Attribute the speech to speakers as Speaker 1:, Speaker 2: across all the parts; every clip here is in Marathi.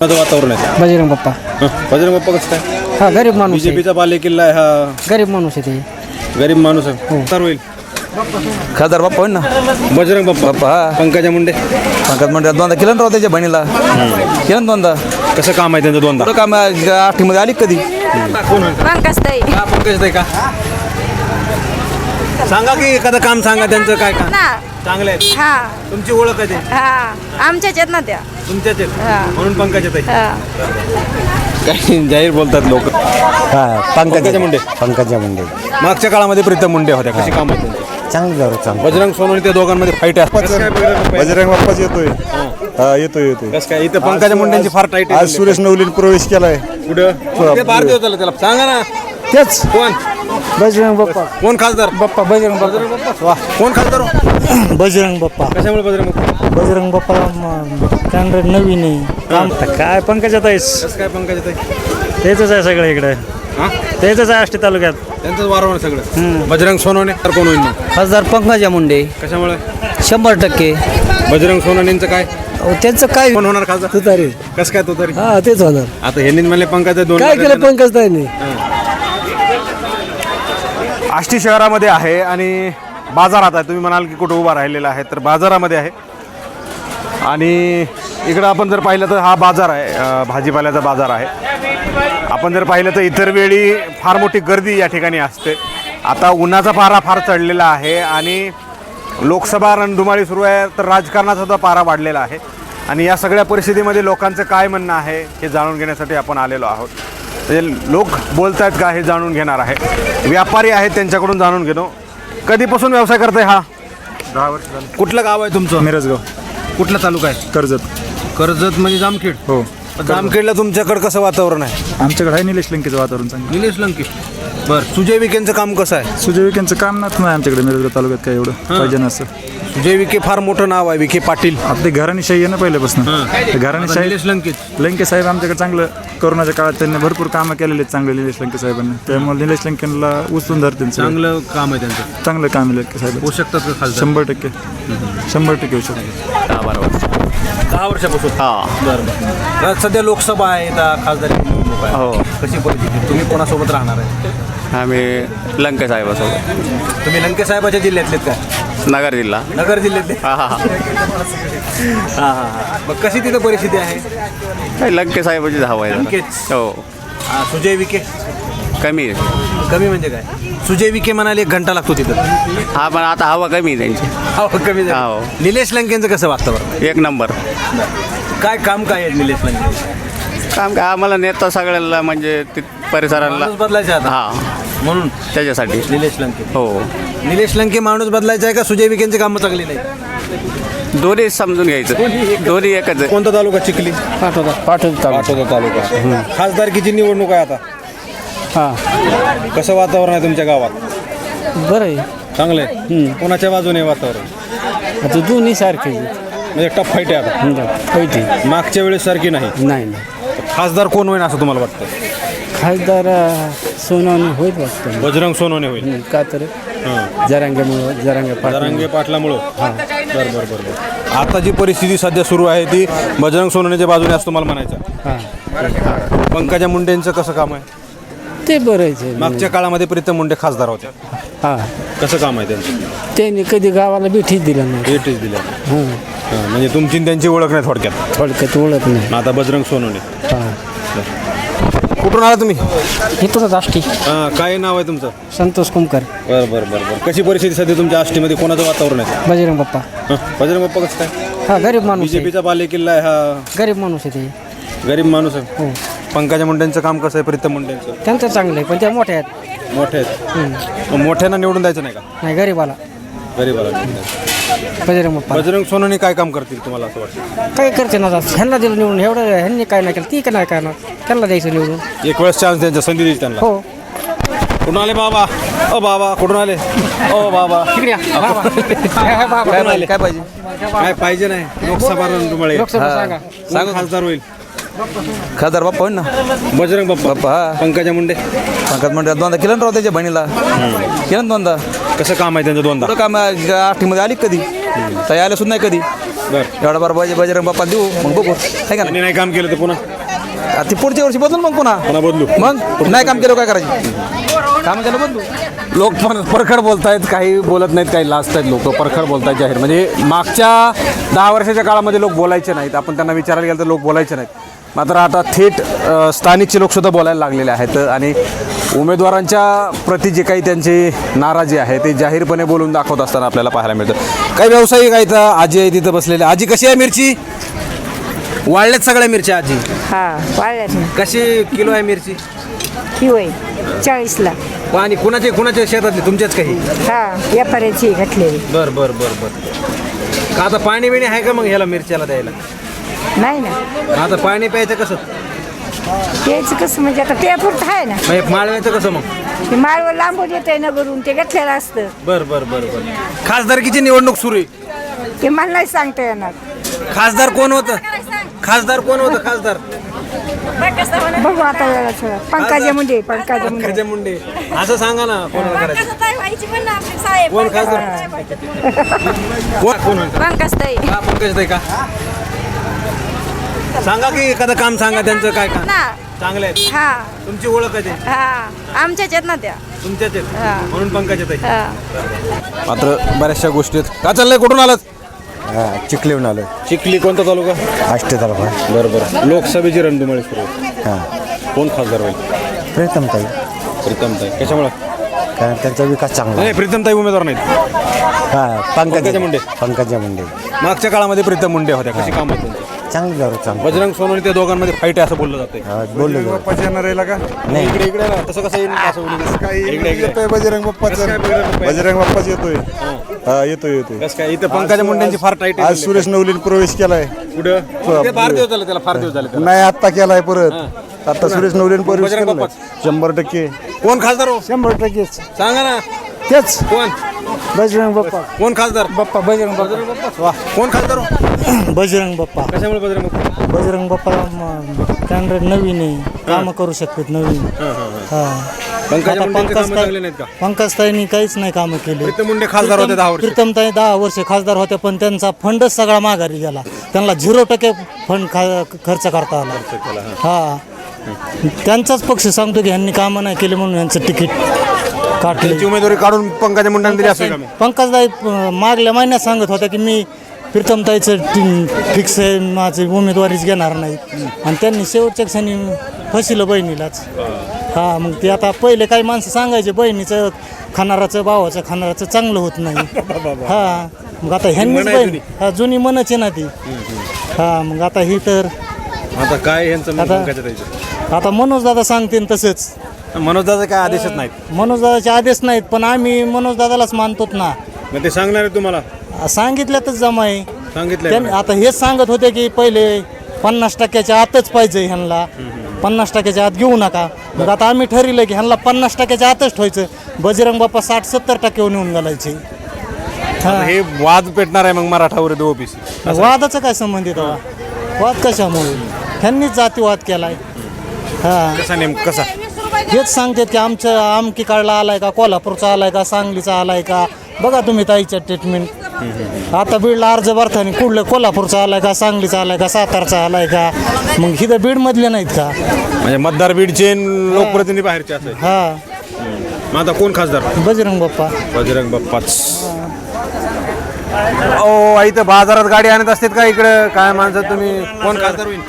Speaker 1: कोणाचं वातावरण आहे?
Speaker 2: बजरंग बाप्पा.
Speaker 1: हं, बजरंग बाप्पा कसं काय?
Speaker 2: हा गरीब माणूस आहे.
Speaker 1: बीजेपीचा बाले किल्ला आहे हा.
Speaker 2: गरीब माणूस आहे ते.
Speaker 1: गरीब माणूस आहे. तर होईल.
Speaker 3: खासदार बाप्पा होईल ना?
Speaker 1: बजरंग बाप्पा.
Speaker 3: बाप्पा हा.
Speaker 1: पंकजा मुंडे.
Speaker 3: पंकज म्हणजे दोनदा. केलं ना राव त्याच्या बहिणीला? केलं ना दोनदा?
Speaker 1: कसं काम आहे त्यांचं दोनदा?
Speaker 3: कुठं काम आठीमध्ये आली का कधी?
Speaker 4: पंकजताई.
Speaker 1: हा, पंकज ताई का? सांगा की एखादं काम सांगा त्यांचं काय काम?
Speaker 4: ना.
Speaker 1: चांगलं आहे.
Speaker 4: हा.
Speaker 1: तुमची ओळख आहे ते.
Speaker 4: हा. आमच्याच आहेत ना त्या.
Speaker 1: तुमच्याच आहेत.
Speaker 4: हा.
Speaker 1: म्हणून पंकजा
Speaker 4: हा.
Speaker 1: काही जाहीर बोलतात लोक. पंकजा मुंडे.
Speaker 5: पंकजा मुंडे.
Speaker 1: मागच्या काळामध्ये प्रीतम मुंडे होत्या. कशी काम त्यांची?
Speaker 5: चांगलं झालं चांगलं.
Speaker 1: बजरंग सोनवणे त्या दोघांमध्ये फाईट आहे. बजरंग-
Speaker 6: बाप्पाच येतोय. हा. येतोय येतोय.
Speaker 1: कसं काय? इथं पंकजा मुंडेंची फार टाईट
Speaker 6: आज सुरेश नवलीन प्रवेश केलाय.
Speaker 1: कुठं? ते बाहेर देऊ त्याला त्याला. सांगा ना.
Speaker 2: तेच.
Speaker 1: कोण?
Speaker 2: बजरंग बाप्पा.
Speaker 1: कोण खासदार?
Speaker 2: बाप्पा बजरंग बाप्पा.
Speaker 1: वा. कोण खासदार? हो?
Speaker 5: बजरंग बाप्पा.
Speaker 1: कशामुळे बजरंग बाप्पा?
Speaker 5: बजरंग बाप्पा कॅनडा नवीन आहे.
Speaker 7: काय पंकजात आहेस?
Speaker 1: कसं काय पंकजा ताई
Speaker 7: तेच आहे सगळं इकडे.
Speaker 1: हा?
Speaker 7: तेच आहे आष्टी तालुक्यात.
Speaker 1: त्यांचंच वारवण सगळं. बजरंग सोनवणे तर कोण होईल मग?
Speaker 2: खासदार पंकजा मुंडे.
Speaker 1: कशामुळे?
Speaker 2: शंभर टक्के.
Speaker 1: बजरंग सोनवणेंचं काय?
Speaker 2: अहो, त्यांचं काय?
Speaker 1: कोण होणार खासदार?
Speaker 2: तुतारी.
Speaker 1: कसं काय तो तरी
Speaker 2: हा तेच होणार.
Speaker 1: आता ह्यांनी म्हणले पंकजा दोन
Speaker 2: काय केलं पंकज ताईने?
Speaker 1: आष्टी शहरामध्ये आहे आणि बाजारात आहे. तुम्ही म्हणाल की कुठं उभा राहिलेला आहे तर बाजारामध्ये आहे. आणि इकडं आपण जर पाहिलं तर हा बाजार आहे भाजीपाल्याचा बाजार आहे. आपण जर पाहिलं तर इतर वेळी फार मोठी गर्दी या ठिकाणी असते. आता उन्हाचा पारा फार चढलेला आहे आणि लोकसभा रणधुमाळी सुरू आहे तर राजकारणाचासुद्धा पारा वाढलेला आहे. आणि या सगळ्या परिस्थितीमध्ये लोकांचं काय म्हणणं आहे हे जाणून घेण्यासाठी आपण आलेलो आहोत. म्हणजे लोक बोलत आहेत का हे जाणून घेणार आहे. व्यापारी आहेत त्यांच्याकडून जाणून घेतो. कधीपासून व्यवसाय करताय हा?
Speaker 6: दहा वर्ष झाली.
Speaker 1: कुठलं गाव आहे तुमचं?
Speaker 6: मिरजगाव.
Speaker 1: कुठला तालुका आहे?
Speaker 6: कर्जत.
Speaker 1: कर्जत म्हणजे जामखेड?
Speaker 6: हो.
Speaker 1: जामखेडला तुमच्याकडे कसं वातावरण आहे?
Speaker 6: आमच्याकडे आहे निलेश लंकेचं वातावरण चांगलं.
Speaker 1: निलेश लंके. बरं सुजय विखेंचं काम कसं आहे?
Speaker 6: सुजय विकेंचं काम नाही आमच्याकडे मिरजगाव तालुक्यात काय एवढं पाहिजे ना असं
Speaker 1: सुजय विखे फार मोठं नाव आहे विखे पाटील.
Speaker 6: ते घराणीशाही आहे ना पहिल्यापासून. ते घराणीशाही
Speaker 1: निलेश लंकेच.
Speaker 6: लंके साहेब आमच्याकडे चांगलं कोरोनाच्या काळात त्यांनी भरपूर कामं केलेले आहेत चांगले निलेश लंके साहेबांनी. त्यामुळे निलेश लंकेला उचलून धरतील सगळे.
Speaker 1: चांगलं काम आहे त्यांचं.
Speaker 6: चांगलं काम आहे लंके साहेब
Speaker 1: होऊ शकतात का खासदार
Speaker 6: शंभर टक्के. शंभर टक्के होऊ शकतो.
Speaker 1: दहा वर्षापासून? बरं बरं. आता सध्या लोकसभा आहे आता खासदार
Speaker 3: हो.
Speaker 1: कशी परिस्थिती तुम्ही कोणासोबत राहणार आहे?
Speaker 3: आम्ही लंके साहेबासोबत.
Speaker 1: तुम्ही लंके साहेबाच्या जिल्ह्यातलेत का?
Speaker 3: नगर जिल्हा.
Speaker 1: नगर जिल्ह्यातले?
Speaker 3: हा हा हा.
Speaker 1: हां हां हां. मग कशी तिथं परिस्थिती आहे?
Speaker 3: काय लंके साहेबाची हवा आहे
Speaker 1: लंकेच.
Speaker 3: हो.
Speaker 1: हां, सुजय विखे?
Speaker 3: कमी आहे.
Speaker 1: कमी म्हणजे काय? सुजय विखे म्हणाले एक घंटा लागतो तिथं.
Speaker 3: हा पण आता हवा कमी आहे त्यांची.
Speaker 1: हो कमी झालं.
Speaker 3: हो.
Speaker 1: निलेश लंकेंचं कसं वागतं बरं?
Speaker 3: एक नंबर.
Speaker 1: काय काम काय आहे निलेश लंके?
Speaker 3: काम काय आम्हाला नेता सगळ्याला म्हणजे ति- परिसराला
Speaker 1: माणूस बदलायचा आता.
Speaker 3: हा.
Speaker 1: म्हणून?
Speaker 3: त्याच्यासाठी.
Speaker 1: निलेश लंके.
Speaker 3: हो.
Speaker 1: निलेश लंके माणूस बदलायचा आहे का? सुजय विखेंची कामं चांगली नाही?
Speaker 3: दोन्ही समजून घ्यायचं. दोन्ही एकच. आहे.
Speaker 1: कोणता तालुका? चिखली?
Speaker 2: पाठवता पाठवता
Speaker 1: तालुका. खासदारकीची निवडणूक आहे आता.
Speaker 2: हा.
Speaker 1: कसं वातावरण आहे तुमच्या गावात?
Speaker 2: बरं आहे.
Speaker 1: चांगलं आहे. कोणाच्या बाजूने आहे वातावरण?
Speaker 2: आता दोन्ही सारखे
Speaker 1: म्हणजे टफ फाईट आहे आता.
Speaker 2: होती
Speaker 1: मागच्या वेळेस सारखी नाही.
Speaker 2: नाही नाही.
Speaker 1: खासदार कोण होईल असं तुम्हाला वाटतं?
Speaker 2: खासदार सोनवणे होईल वाटतं.
Speaker 1: बजरंग सोनवणे होईल.
Speaker 2: हं, का तर?
Speaker 1: हां.
Speaker 2: जरांगेमुळं जरांगे
Speaker 1: जरांगे पाटलामुळं? बरं बरं बरं बरं. आता जी परिस्थिती सध्या सुरू आहे ती बजरंग सोनवणेच्या बाजूने असं तुम्हाला म्हणायचं
Speaker 2: हां.
Speaker 1: पंकजा मुंडेंचं कसं काम आहे?
Speaker 2: ते बरंच आहे
Speaker 1: मागच्या काळामध्ये प्रीतम मुंडे खासदार होते.
Speaker 2: हां.
Speaker 1: कसं काम आहे त्यांचं?
Speaker 2: त्यांनी कधी गावाला भेटीच दिलं नाही. हां.
Speaker 1: हां, म्हणजे तुमची आणि त्यांची ओळख नाही थोडक्यात?
Speaker 2: थोडक्यात ओळख नाही.
Speaker 1: आता बजरंग सोनवणे.
Speaker 2: हां.
Speaker 1: कुठून आला तुम्ही?
Speaker 2: इथूनच आष्टी.
Speaker 1: हां काय नाव आहे तुमचं?
Speaker 2: संतोष कुमकर.
Speaker 1: बरं बरं बरं बरं. कशी परिस्थिती सध्या तुमच्या आष्टीमध्ये? कोणाचं वातावरण आहे?
Speaker 2: बजरंग बाप्पा.
Speaker 1: हं? बजरंग बाप्पा कसं काय?
Speaker 2: हा गरीब माणूस आहे.
Speaker 1: बीजेपीचा बाले किल्ला आहे हा.
Speaker 2: गरीब माणूस आहे ते.
Speaker 1: गरीब माणूस आहे.
Speaker 2: हो.
Speaker 1: पंकजा मुंडेंचं काम कसं आहे? प्रीतम मुंडेंचं?
Speaker 2: त्यांचं चांगलं आहे पण त्या मोठ्या आहेत.
Speaker 1: मोठे आहेत. मग मोठ्यांना निवडून द्यायचं नाही का?
Speaker 2: नाही गरीबाला.
Speaker 1: गरीबाला निवडून द्यायचं.
Speaker 2: बजरंग बाप्पा.
Speaker 1: बजरंग सोनवणे काय काम करतील तुम्हाला असं वाटतं?
Speaker 2: काय करते ना आता? ह्यांना दिलं निवडून एवढं ह्यांनी काय नाही केलं ती काय नाही करणार. त्यांना द्यायचं निवडून.
Speaker 1: एक वेळेस चान्स द्यायचा संधी द्यायची त्यांना.
Speaker 2: हो.
Speaker 1: कुठून आले बाबा? ओ बाबा कुठून आले? ओ बाबा.
Speaker 2: तिकडे या. बाबा. काय बाबा?
Speaker 3: काय पाहिजे?
Speaker 1: काय पाहिजे? नाही? लोकसभा रणधुमाळी
Speaker 2: लोकसभा सांगा.
Speaker 1: कोण खासदार होईल?
Speaker 3: खासदार बाप्पा होईल ना?
Speaker 1: बजरंग बाप्पा.
Speaker 3: बाप्पा हा.
Speaker 1: पंकजा मुंडे.
Speaker 3: पंकज म्हणजे दोनदा केलं ना राव त्याच्या बहिणीला? केलं ना दोनदा?
Speaker 1: कसं काम आहे त्यांचं दोनदा?
Speaker 3: कुठं काम आठीमध्ये आली का कधी? ताई आल्या सुद्धा नाही कधी? एवढा बार बज बजरंग बाप्पा देऊ मग बघू. आहे का
Speaker 1: त्यांनी नाही काम केलं तर पुन्हा?
Speaker 3: नाही ती पुढच्या वर्षी बदलून मग पुन्हा?
Speaker 1: पुन्हा बदलू.
Speaker 3: मग? नाही काम केलं काय करायचं? काम केलं बदलू.
Speaker 1: लोक पण परखड बोलतायत काही बोलत नाहीत काही लाजत आहेत लोक. परखड बोलतायत जाहीर. म्हणजे मागच्या दहा वर्षाच्या काळामध्ये लोक बोलायचे नाहीत. आपण त्यांना विचारायला गेलं तर लोक बोलायचे नाहीत. मात्र आता थेट स्थानिकचे लोकसुद्धा बोलायला लागलेले आहेत आणि उमेदवारांच्या प्रती जे काही त्यांची नाराजी आहे ते जाहीरपणे बोलून दाखवत असताना आपल्याला पाहायला मिळतं. काही व्यावसायिक आहेत आजी आहे तिथं बसलेले. आजी कशी आहे मिरची? वाढल्यात सगळ्या मिरच्या आजी.
Speaker 8: हा ना.
Speaker 1: कशी किलो आहे मिरची?
Speaker 8: वय चाळीसला.
Speaker 1: आणि कुणाचे कुणाच्या शेतातली? तुमच्याच काही?
Speaker 8: हा व्यापाऱ्याची घातलेली.
Speaker 1: बर बर बर बर. का आता पाणी बिणी आहे का मग ह्याला मिरच्याला द्यायला?
Speaker 8: नाही ना.
Speaker 1: आता पाणी प्यायचं कसं?
Speaker 8: त्याचं कसं म्हणजे आता ते पुरतं आहे ना.
Speaker 1: म्हणजे माळव्याचं कसं मग?
Speaker 8: ते माळवर लांबून येते नगरून ते घातलेलं असतं.
Speaker 1: बर बर बर बर. खासदारकीची निवडणूक सुरू आहे.
Speaker 8: ते मला नाही सांगता येणार.
Speaker 1: खासदार कोण होतं? खासदार कोण होतं खासदार?
Speaker 8: बघू आता जरा पंकजा मुंडे पंकजा मुंडे.
Speaker 1: पंकजा मुंडे. असं सांगा ना कोणाला करायचं? कोण खासदार? कोण? कोण होईल?
Speaker 4: पंकजताई
Speaker 1: का पंकज का? सांगा की एखादं काम सांगा त्यांचं काय काम?
Speaker 4: ना
Speaker 1: चांगलं आहे.
Speaker 4: हा.
Speaker 1: तुमची ओळख आहे ते.
Speaker 4: हा. आहेत ना त्या.
Speaker 1: तुमच्याच
Speaker 4: हा.
Speaker 1: आहेत म्हणून आहे
Speaker 4: हा.
Speaker 1: मात्र बऱ्याचशा गोष्टी आहेत. का चाललंय? कुठून आलात?
Speaker 9: चिखलीहून आलो
Speaker 1: चिखली कोणता तालुका?
Speaker 9: आष्टे तालुका.
Speaker 1: बरं बरं. लोकसभेची रणधुमाळी सुरू आहे.
Speaker 9: हां.
Speaker 1: कोण खासदार होईल?
Speaker 9: प्रीतमताई
Speaker 1: प्रीतमताई कशामुळे?
Speaker 9: कारण त्यांचा विकास चांगला
Speaker 1: नाही प्रीतमताई उमेदवार नाहीत.
Speaker 9: हां
Speaker 1: पंकजा
Speaker 9: पंकजा
Speaker 1: मुंडे.
Speaker 9: पंकजा मुंडे.
Speaker 1: मागच्या काळामध्ये प्रीतम मुंडे होत्या. कशी काम आहे त्यांची?
Speaker 9: चांगली जरूर चांगली
Speaker 1: बजरंग सोनवणे त्या दोघांमध्ये फाईट आहे असं बोललं जातंय.
Speaker 9: हा, बोललो जरा. नाही.
Speaker 1: इकडे इकडे ना तसं कसं येईल असं बोलू इकडे इकडे.
Speaker 10: येतोय बजरंग बाप्पाचा
Speaker 1: बजरंग बाप्पा?
Speaker 10: बजरंग बाप्पाच येतोय. हा. येतोय येतोय.
Speaker 1: कसं काय? इथं पंकजा मुंडेंची फार टाईट
Speaker 10: आज सुरेश नवलीन प्रवेश केलाय.
Speaker 1: कुठं? ते फार दिवस झाले त्याला फार दिवस झाले त्याला.
Speaker 10: नाही आत्ता केलाय परत. आता सुरेश नवलीन प्रवेश
Speaker 1: बजरंग
Speaker 10: केलाय.
Speaker 1: बाप्पाच.
Speaker 10: शंभर टक्के.
Speaker 1: कोण खासदार हो?
Speaker 9: शंभर टक्केच
Speaker 1: सांगा ना.
Speaker 9: तेच.
Speaker 1: कोण?
Speaker 9: बजरंग बाप्पा.
Speaker 1: कोण खासदार?
Speaker 9: बाप्पा बजरंग
Speaker 1: बजरंग बाप्पा. वा. कोण खासदार हो?
Speaker 5: बजरंग बाप्पा.
Speaker 1: कशामुळे बजरंग बाप्पा?
Speaker 5: बजरंग बाप्पा कॅन्डिडेट नवीन आहे. कामं करू शकतात नवीन. हा
Speaker 1: पंकजा
Speaker 5: आता
Speaker 1: मुंडेंचे कामं
Speaker 5: पंकज
Speaker 1: चांगले नाहीत का?
Speaker 5: पंकजताईंनी काहीच नाही कामं केली.
Speaker 1: प्रीतम मुंडे खासदार होते दहा वर्ष.
Speaker 5: प्रीतमताई दहा वर्ष खासदार होत्या पण त्यांचा फंडच सगळा माघारी गेला. त्यांना झिरो टक्के फंड खा खर्च करता आला. हा. त्यांचाच पक्ष सांगतो की ह्यांनी कामं नाही केली म्हणून यांचं तिकीट
Speaker 1: त्यांची
Speaker 5: काढले
Speaker 1: उमेदवारी काढून पंकजा मुंडेंना दिली असेल का मी
Speaker 5: पंकजदाई अं, मागल्या महिन्यात सांगत होत्या की मी प्रीतमताईचं फिक्स आहे माझी उमेदवारीच घेणार नाही. आणि त्यांनी शेवटच्या क्षणी फसिलं बहिणीलाच. हा मग ते आता पहिले काही माणसं सांगायचे बहिणीचं खाणाराचं भावाचं खाणाराचं चांगलं होत नाही. हा मग आता ह्यांनीच
Speaker 1: म्हण आहे
Speaker 5: बहीण
Speaker 1: जुनी.
Speaker 5: हा जुनी मनच आहे ना ती. हा मग आता ही तर
Speaker 1: आता काय यांचं?
Speaker 5: आता मनोज दादा सांगते तसंच.
Speaker 1: मनोज दादा काय आदेशच नाहीत?
Speaker 5: मनोज दादाचे आदेश नाहीत पण आम्ही मनोज दादालाच मानतोत ना.
Speaker 1: मग ते सांगणार आहे तुम्हाला?
Speaker 5: सांगितल्यातच जमा आहे.
Speaker 1: सांगितलं
Speaker 5: आता हेच सांगत होते की पहिले पन्नास टक्क्याच्या आतच पाहिजे ह्यांना. पन्नास टक्क्याच्या आत घेऊ नका. मग आता आम्ही ठरवलं की ह्यांना पन्नास टक्क्याच्या आतच ठेवायचं. बजरंग बाप्पा साठ सत्तर टक्क्यावर नेऊन घालायचे. हा.
Speaker 1: हे वाद पेटणार आहे मग मराठा विरुद्ध ओबीसी
Speaker 5: वादाचं काय संबंध आहे तेव्हा? वाद कशामुळे? ह्यांनीच जातीवाद केलाय. हा.
Speaker 1: कसा नेम कसा?
Speaker 5: हेच सांगतात की आमचं आमकी काढला आलाय का कोल्हापूरचा आलाय का सांगलीचा आलाय का? बघा तुम्ही ताईच्या ट्रीटमेंट आता बीडला अर्ज भरताना कुठलं कोल्हापूरचा आलाय का सांगलीचा आलाय का सातारचा आलाय का? मग हिथं बीडमधले नाहीत का?
Speaker 1: म्हणजे मतदार बीडचे न लोकप्रतिनिधी बाहेरचे असे.
Speaker 5: हा.
Speaker 1: मग आता कोण खासदार?
Speaker 5: बजरंग बाप्पा.
Speaker 1: बजरंग बाप्पाच. ओ आई तर बाजारात गाडी आणत असतात का इकडं? काय माणसं तुम्ही? कोण खासदार होईल?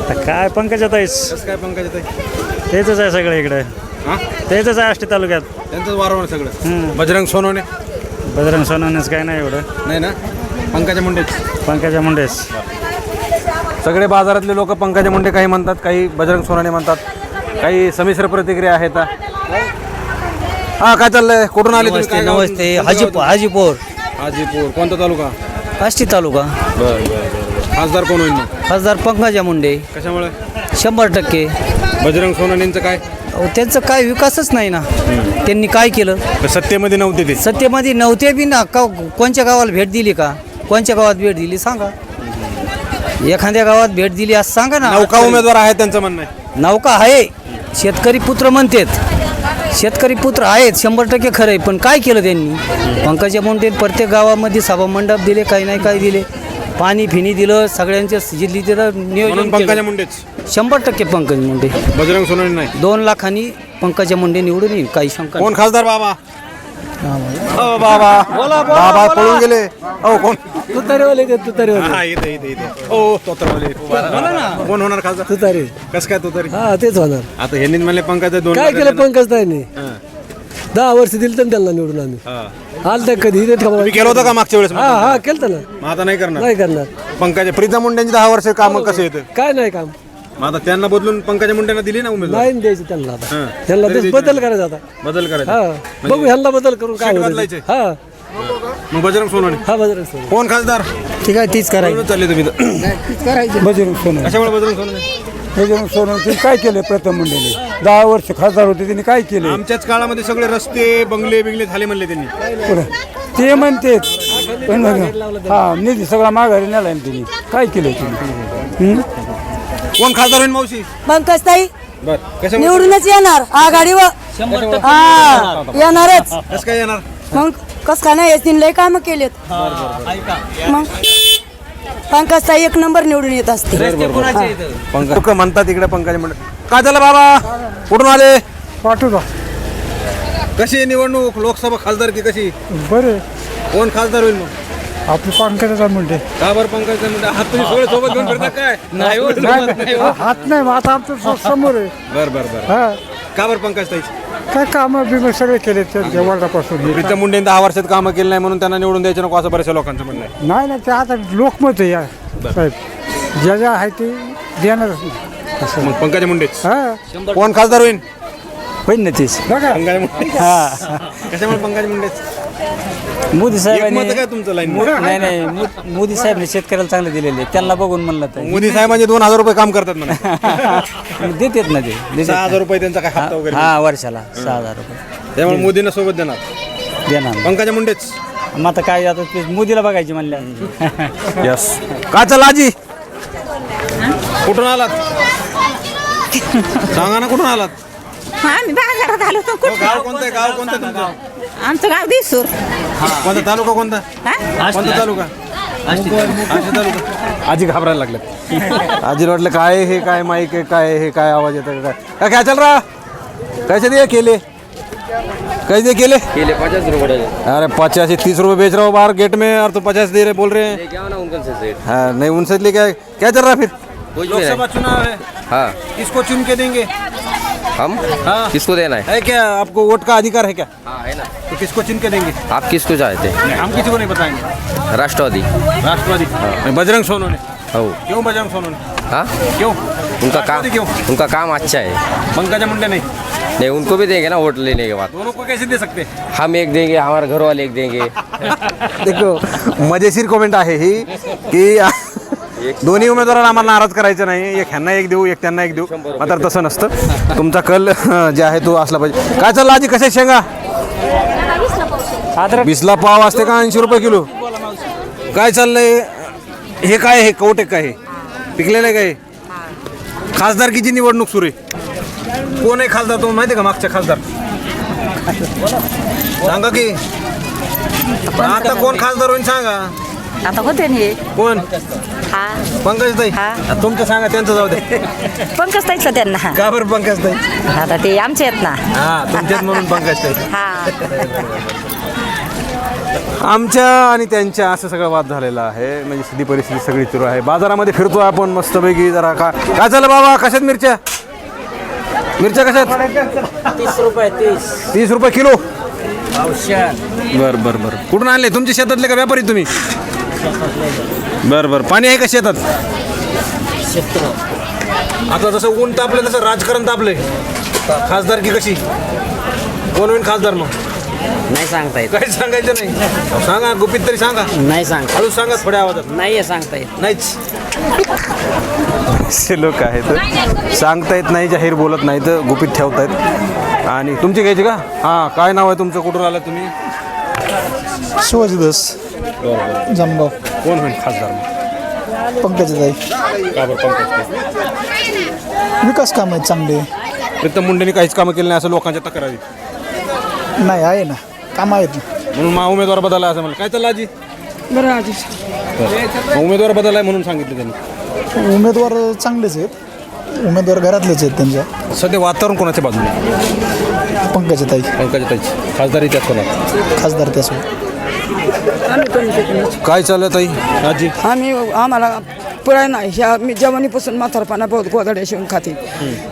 Speaker 7: आता काय पंकजात आहेस
Speaker 1: कसं काय पंकजात आहे
Speaker 7: तेच आहे सगळं इकडे.
Speaker 1: हा?
Speaker 7: तेच आहे आष्टी तालुक्यात.
Speaker 1: त्यांचंच वारवण सगळं. बजरंग सोनवणे.
Speaker 7: बजरंग सोनवणेच काय नाही एवढं.
Speaker 1: नाही ना? पंकजा मुंडेच.
Speaker 7: पंकजा मुंडेस
Speaker 1: सगळे बाजारातले लोक पंकजा मुंडे काही म्हणतात काही बजरंग सोनाने म्हणतात काही संमिश्र प्रतिक्रिया आहेत हा काय चाललंय? कुठून आले तुम्ही?
Speaker 3: नमस्ते
Speaker 1: काय?
Speaker 3: नमस्ते. हाजीपूर हाजीपूर?
Speaker 1: हाजीपूर. कोणता तालुका?
Speaker 3: आष्टी तालुका.
Speaker 1: बरं बरं. खासदार कोण होईल मग?
Speaker 3: खासदार पंकजा मुंडे.
Speaker 1: कशामुळे?
Speaker 3: शंभर टक्के.
Speaker 1: बजरंग सोनानेंचं काय?
Speaker 3: अहो, त्यांचं काय विकासच नाही ना. त्यांनी काय केलं?
Speaker 1: सत्तेमध्ये नव्हते ते.
Speaker 3: सत्तेमध्ये नव्हते बी ना. का कोणत्या गावाला भेट दिली का? कोणत्या गावात भेट दिली सांगा. एखाद्या गावात भेट दिली असं सांगा ना.
Speaker 1: नौका उमेदवार आहे त्यांचं म्हणणं आहे.
Speaker 3: नौका आहे. शेतकरी पुत्र म्हणतात. शेतकरी पुत्र आहेत शंभर टक्के खरं आहे. पण काय केलं त्यांनी? पंकजा मुंडे प्रत्येक गावामध्ये सभा मंडप दिले काही नाही काही दिले. पाणी फिनी दिलं सगळ्यांच्या जिल्ही तिथं
Speaker 1: म्हणून
Speaker 3: नियोजन
Speaker 1: पंकजा
Speaker 3: केलं.
Speaker 1: मुंडेच.
Speaker 3: शंभर टक्के पंकज मुंडे.
Speaker 1: बजरंग सोनवणे नाही.
Speaker 3: दोन लाखांनी पंकजा मुंडे निवडून येईल काही शंका
Speaker 1: कोण खासदार बाबा? ओ बाबा. बाबा पळून गेले. ओ कोण?
Speaker 2: तुतारीवाले ते तुतारीवाले.
Speaker 1: हा इथे इथे इथे. ओ तोतरवाले. कोण होणार खासदार?
Speaker 2: तुतारी.
Speaker 1: कसं काय तोतरी?
Speaker 2: हा तेच होणार.
Speaker 1: आता ह्यांनी म्हणले पंकजा दोन
Speaker 2: काय
Speaker 1: लाख
Speaker 2: केलं
Speaker 1: देणार.
Speaker 2: पंकज ताईने?
Speaker 1: हा,
Speaker 2: दहा वर्ष दिली तर त्यांना निवडून आम्ही.
Speaker 1: हा.
Speaker 2: आलं तर कधी? देत का
Speaker 1: तुम्ही केलं होतं का मागच्या वेळेस?
Speaker 2: हा हा केलं ना.
Speaker 1: मग आता नाही करणार.
Speaker 2: नाही करणार.
Speaker 1: पंकजा प्रीता मुंडेंची दहा वर्ष काम कसं येतं
Speaker 2: काय नाही काम.
Speaker 1: मग आता त्यांना बदलून पंकजा मुंडेंना दिली ना उमेदवार?
Speaker 2: नाही द्यायची त्यांना आता.
Speaker 1: हा.
Speaker 2: त्यांना
Speaker 1: तरी
Speaker 2: तेच
Speaker 1: द्यायची
Speaker 2: बदल. करायचा आता.
Speaker 1: बदल
Speaker 2: हा.
Speaker 1: करायचा
Speaker 2: बघू ह्यांना बदल करून काय
Speaker 1: सीट
Speaker 2: होतं
Speaker 1: बदलायचे?
Speaker 2: ते. हा.
Speaker 1: मग बजरंग सोनवणे.
Speaker 2: हा बदल असतो
Speaker 1: कोण खासदार?
Speaker 3: ठीक आहे तीच
Speaker 1: कोण चालले तुम्ही तर?
Speaker 9: करायचे बजरंग सोनवणे.
Speaker 1: कशामुळे बजरंग सोनवणे?
Speaker 9: बजरंग सोनवणे काय केलं प्रथम मंडळी दहा वर्ष खासदार होते त्यांनी काय केले
Speaker 1: आमच्याच काळामध्ये सगळे रस्ते बंगले बिंगले झाले म्हणले त्यांनी.
Speaker 9: ते म्हणतेच पण हा निधी सगळा माघारी नेला त्यांनी. काय केलं त्यांनी? हं?
Speaker 1: कोण खासदार होईल मावशी?
Speaker 8: पंकज ताई
Speaker 1: बर
Speaker 8: निवडूनच येणार आघाडीवर. हा येणारच.
Speaker 1: कसं काय येणार?
Speaker 8: मग कस का नाही येतील लय काम केलेत. मग पंकज ताई एक नंबर निवडून येत असते.
Speaker 1: पंकज. लोक म्हणतात इकडे पंकज मुंडे काय झालं बाबा? कुठून आले?
Speaker 9: पाठवतो.
Speaker 1: कशी आहे निवडणूक? लोकसभा खासदार की कशी?
Speaker 9: बरे.
Speaker 1: कोण खासदार होईल मग?
Speaker 9: आपलं पंकजाचा म्हणते.
Speaker 1: का बरं पंकज मुंडे हात तुम्ही सगळे सोबत घेऊन फिरता काय? नाही हो.
Speaker 9: हात नाही मग आता आमचं स- समोर आहे.
Speaker 1: बर बर बर.
Speaker 9: हा.
Speaker 1: का बरं पंकज ताई?
Speaker 9: काय काम बिम सगळे केले त्यांच्या वडिलापासून
Speaker 1: प्रीतम मुंडे दहा वर्षात कामं केली नाही म्हणून त्यांना निवडून द्यायचं नको असं बऱ्याचशा लोकांचं म्हणणं आहे.
Speaker 9: नाही नाही ते आता लोकमत आहे या. साहेब ज्या ज्या आहे ते देणारच नाही असं.
Speaker 1: मग पंकजा मुंडेच
Speaker 9: हा.
Speaker 1: कोण खासदार होईल
Speaker 3: होईल ना तीच.
Speaker 9: बघा.
Speaker 1: पंकजा मुंडे. कशामुळे पंकज मुंडेच
Speaker 3: मोदी
Speaker 1: मत काय तुमचं लाईन
Speaker 3: नाही नाही मो- मोदी साहेबने शेतकऱ्याला चांगले दिलेले त्यांना बघून म्हणलं तर.
Speaker 1: मोदी साहेबांचे दोन हजार रुपये काम करतात म्हणा.
Speaker 3: देतात ना ते. देतात
Speaker 1: सहा हजार रुपये त्यांचा काय हप्ता वगैरे?
Speaker 3: हा वर्षाला सहा हजार रुपये.
Speaker 1: त्यामुळे मोदींना सोबत देणार.
Speaker 3: देणार. ना.
Speaker 1: पंकजा मुंडेच.
Speaker 3: मग आता काय आता ते मोदीला बघायची म्हणल्या
Speaker 1: यस काय चाललं आजी? कुठून आलात? सांगा ना कुठून आलात?
Speaker 8: आम्ही बाजारात आलो
Speaker 1: हो, गाव कोणतं आहे? गाव कोणतं आहे तुमचं?
Speaker 8: आमचं गाव दिसूर.
Speaker 1: कोणता तालुका कोणता? कोणता तालुका? आष्टी. तालुका. आजी घाबरायला लागले आजीला वाटलं काय हे काय माईक आहे काय हे काय आवाज़ येतं काय? काय काय चल रहा कैसे दिए केले? कैसे दिए केले?
Speaker 11: केले पचास रुपये
Speaker 1: अरे पचास तीस रुपए बेच रहा हो बाहर गेट में और तो पचास दे रहे बोल रहे हैं.
Speaker 11: क्या ना उनका से सेठ
Speaker 1: हाँ नहीं उनसे ले क्या क्या चल रहा है फिर?
Speaker 11: कुछ भी
Speaker 1: लोकसभा चुनाव है।
Speaker 11: हाँ।
Speaker 1: किसको चुन के देंगे?
Speaker 11: हम?
Speaker 1: हाँ।
Speaker 11: किसको देना है?
Speaker 1: है क्या? आपको वोट का अधिकार है क्या?
Speaker 11: हाँ है ना।
Speaker 1: तो किसको चुन के देंगे?
Speaker 11: आप किसको चाहते हैं?
Speaker 1: हम किसी को नहीं बताएँगे।
Speaker 11: राष्ट्रवादी।
Speaker 1: राष्ट्रवादी। हाँ। बजरंग सोनू ने।
Speaker 11: हो
Speaker 1: क्यों बजरंग सोनू ने?
Speaker 11: हाँ?
Speaker 1: क्यों?
Speaker 11: उनका काम
Speaker 1: क्यों?
Speaker 11: उनका काम अच्छा है।
Speaker 1: पंकजा मुंडे नहीं।
Speaker 11: नहीं उनको भी देंगे ना वोट लेने के बाद।
Speaker 1: दोनों को कैसे दे सकते?
Speaker 11: हम एक देंगे हमारे घर वाले एक देंगे।
Speaker 1: देखो मजेशीर कमेंट आहे ही की दोन्ही उमेदवारांना आम्हाला नाराज करायचं नाही. एक ह्यांना एक देऊ एक त्यांना एक देऊ. मात्र तसं नसतं. तुमचा कल जे आहे तो असला पाहिजे. काय चाललं आजी? कशा शेंगा? वीसला पाव असते का ऐंशी रुपये किलो? काय चाललंय? हे काय हे कवटे काय हे पिकलेलं आहे काय खासदारकीची निवडणूक सुरू आहे? कोण आहे खासदार तुम्हाला माहिती आहे का मागच्या खासदार? सांगा की. आता कोण खासदार होईल सांगा.
Speaker 8: आता होते नाही
Speaker 1: कोण?
Speaker 8: हा.
Speaker 1: पंकज ताई
Speaker 8: हा.
Speaker 1: तुमचं सांगा त्यांचं जाऊ दे.
Speaker 8: पंकज ताईच त्यांना.
Speaker 1: का बरं पंकज ताई
Speaker 8: आता ते आमचे आहेत ना.
Speaker 1: हा तुमच्यात म्हणून पंकज ताई
Speaker 8: हा.
Speaker 1: आमच्या आणि त्यांच्या असं सगळं वाद झालेला आहे. म्हणजे सध्या परिस्थिती सगळी सुरू आहे. बाजारामध्ये फिरतो आपण मस्तपैकी जरा का काय झालं बाबा? कशात मिरच्या? मिरच्या कशात?
Speaker 3: तीस रुपये तीस.
Speaker 1: तीस रुपये किलो. बर बर बर. कुठून आणले? तुमच्या शेतातले का व्यापारी तुम्ही? बर बर. पाणी आहे का शेतात? आता जसं ऊन तापलं तसं राजकारण तापलंय. खासदार की कशी? कोण होईल खासदार मग?
Speaker 3: नाही सांगता येत.
Speaker 1: काही सांगायचं नाही. सांगा गुपित तरी सांगा.
Speaker 3: नाही सांगता
Speaker 1: हळू सांगा थोड्या आवाजात.
Speaker 3: नाही सांगता येत.
Speaker 1: नाहीच. असे लोक आहेत. सांगता येत नाही जाहीर बोलत नाही तर गुपित ठेवतायत आणि तुमची घ्यायची का? हां काय नाव आहे तुमचं? कुठून आला तुम्ही?
Speaker 5: शिवाजी जमगाव
Speaker 1: कोण होईल खासदार मग?
Speaker 5: पंकजाताई
Speaker 1: का बरं पंकज?
Speaker 5: विकास काम आहेत चांगले.
Speaker 1: प्रीतम मुंडेंनी काहीच कामं केली नाही असं लोकांच्या तक्रारी.
Speaker 5: नाही आहे ना. काम आहेत ना.
Speaker 1: म्हणून मा उमेदवार बदलला असं म्हणलं. काय चाललं आजी?
Speaker 8: बरं आधीच
Speaker 1: उमेदवार बदल आहे म्हणून सांगितलं त्यांनी.
Speaker 5: उमेदवार चांगलेच आहेत. उमेदवार घरातलेच आहेत त्यांच्या.
Speaker 1: सध्या वातावरण कोणाच्या बाजूने?
Speaker 5: पंकजा ताई
Speaker 1: पंकजा ताईची खासदारी त्यात कोणा
Speaker 5: खासदार त्यासोबत.
Speaker 1: काय चाललं ताई? आजी.
Speaker 8: आम्ही आम्हाला पुराय नाही. ह्या मी जवानीपासून म्हातारपणा बहुत गोदड्या शिवून खाते.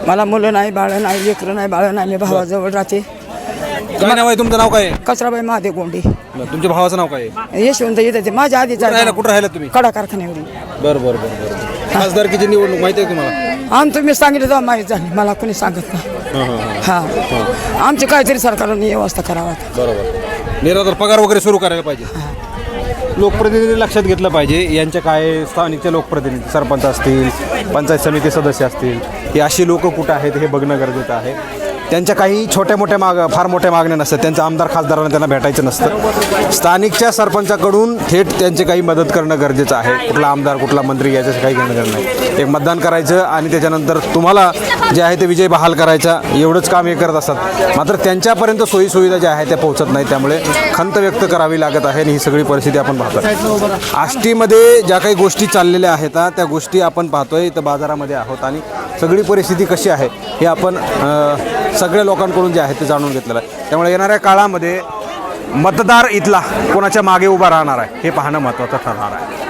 Speaker 8: मला मुलं नाही बाळं नाही लेकरं नाही बाळं नाही. मी भावाजवळ राहते.
Speaker 1: काय नाव आहे? तुमचं नाव काय? आहे
Speaker 8: कचराबाई महादेव गोंडी.
Speaker 1: तुमच्या भावाचं नाव काय आहे?
Speaker 8: यशवंत येत ते माझ्या आधी
Speaker 1: राहायला कुठं राहिला तुम्ही?
Speaker 8: कडा कारखान्यावरून
Speaker 1: बरं बरं बरं. बरं खासदारकीची निवडणूक माहिती आहे तुम्हाला?
Speaker 8: आम तुम्ही सांगितलं तेव्हा माहीत झाली. मला कोणी सांगत नाही. हा आमची काहीतरी सरकारने व्यवस्था करावा
Speaker 1: बरोबर. निराधार पगार वगैरे सुरू करायला पाहिजे. लोकप्रतिनिधी लक्षात घेतलं पाहिजे. यांच्या काय स्थानिकचे लोकप्रतिनिधी सरपंच असतील पंचायत समिती सदस्य असतील ही अशी लोक कुठं आहेत हे बघणं गरजेचं आहे. त्यांच्या काही छोट्या मोठ्या माग फार मोठ्या मागण्या नसतात. त्यांचं आमदार खासदारांना त्यांना भेटायचं नसतं. स्थानिकच्या सरपंचाकडून थेट त्यांची काही मदत करणं गरजेचं आहे. कुठला आमदार कुठला मंत्री याच्याशी काही घेणं नाही. एक मतदान करायचं आणि त्याच्यानंतर तुम्हाला जे आहे ते विजय बहाल करायचा एवढंच काम हे करत असतात. मात्र त्यांच्यापर्यंत सोयीसुविधा ज्या आहेत त्या पोहोचत नाही त्यामुळे खंत व्यक्त करावी लागत आहे आणि ही सगळी परिस्थिती आपण पाहतो आष्टीमध्ये ज्या काही गोष्टी चाललेल्या आहेत त्या गोष्टी आपण पाहतोय. इथं बाजारामध्ये आहोत आणि सगळी परिस्थिती कशी आहे हे आपण सगळ्या लोकांकडून जे आहे ते जाणून घेतलेलं आहे. त्यामुळे येणाऱ्या काळामध्ये मतदार इथला कोणाच्या मागे उभा राहणार आहे हे पाहणं महत्त्वाचं ठरणार आहे.